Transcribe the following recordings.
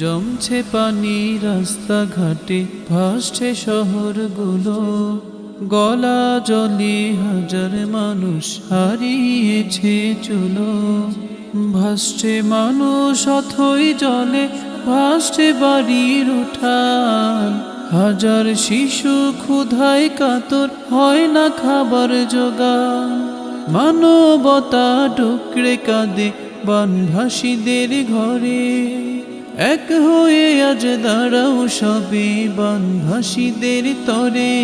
জমছে পানি রাস্তাঘাটে, ভাসছে শহরগুলো। গলা জলে হাজার মানুষ হারিয়েছে চুলো। ভাসছে মানুষ অথই জলে, ভাসছে বাড়ির উঠান। হাজার শিশু ক্ষুধায় কাতর, হয় না খাবার জোগান মানবতা টুকরে কাঁদে, বানভাসীদের ঘরে। এক হয়ে আজ দাঁড়াও সবে বনভাসীদের তরে।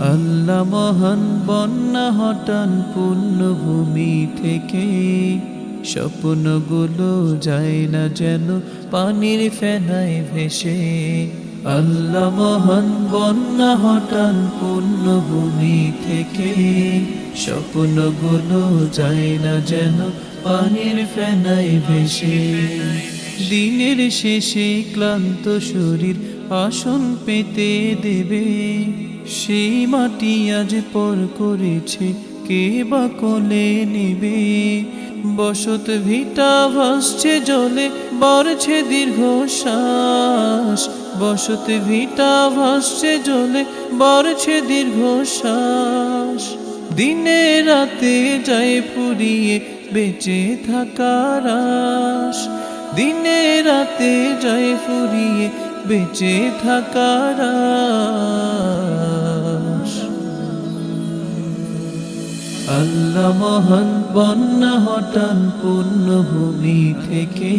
আল্লাহ মহান বন্যা হটান পূর্ণভূমি থেকে। স্বপ্নগুলো যায় না যেন পানির ফেনায় ভেসে। আল্লাহ মহান বন্যা হটান পূর্ণভূমি থেকে স্বপ্নগুলো যায় না যেন পানির ফেনায় ভেসে। দিনের শেষে ক্লান্ত শরীর আসন পেতে দেবে। সেই মাটি আজ পর করেছে কে বা কোলে নেবে? বসত ভিটা ভাসছে জলে, বাড়ছে দীর্ঘ শ্বাস বসত ভিটা ভাসছে জলে, বাড়ছে দীর্ঘ শ্বাস দিনে রাতে যায় ফুরিয়ে বেঁচে থাকার আশ দিনে রাতে যায় ফুরিয়ে বেঁচে থাকার আল্লাহ মহান বন্যা হটান পূর্ণভূমি থেকে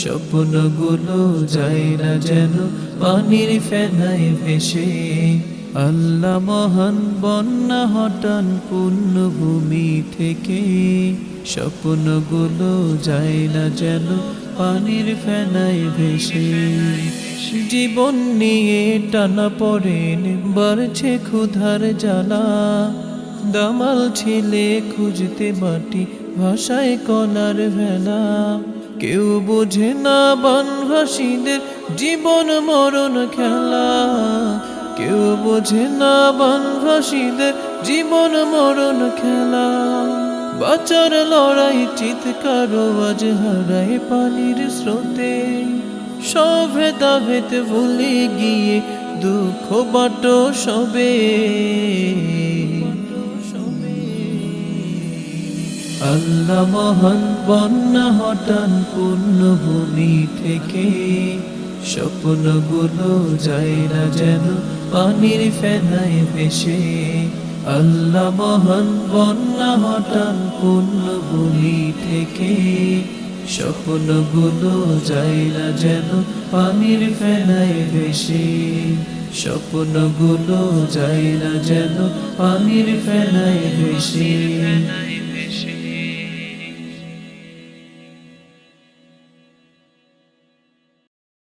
স্বপ্নগুলো যায় না যেন পানির ফেনায় ভেসে। আল্লাহ মহান বন্যা হটান পূর্ণভূমি থেকে স্বপ্নগুলো যায় না যেন পানির ফেনায় ভেসে। জীবন নিয়ে টানা পড়েন বাড়ছে ক্ষুধার জ্বালা। দামাল ছেলে খুঁজতে মাটি, ভাষায় কলার ভেলা। কেউ বোঝে না বানভাসীদের জীবন মরণ খেলা। কেউ বোঝে না বানভাসীদের জীবন মরণ খেলা। বাচার লড়াই চিৎকার আজ হারায় পানির স্রোতে। সব ভেদ ভুলে গিয়ে দুঃখ বাট সবে। আল্লাহ মহান বন্যা হটান পূর্ণভূমি থেকে স্বপ্নগুলো যায় না যেন পানির ফেনায় ভেসে। আল্লাহ মহান বন্যা হটান পূর্ণভূমি থেকে স্বপ্নগুলো যায় না যেন পানির ফেনায় ভেসে। স্বপ্নগুলো যায় না যেন পানির ফেনায় ভেসে।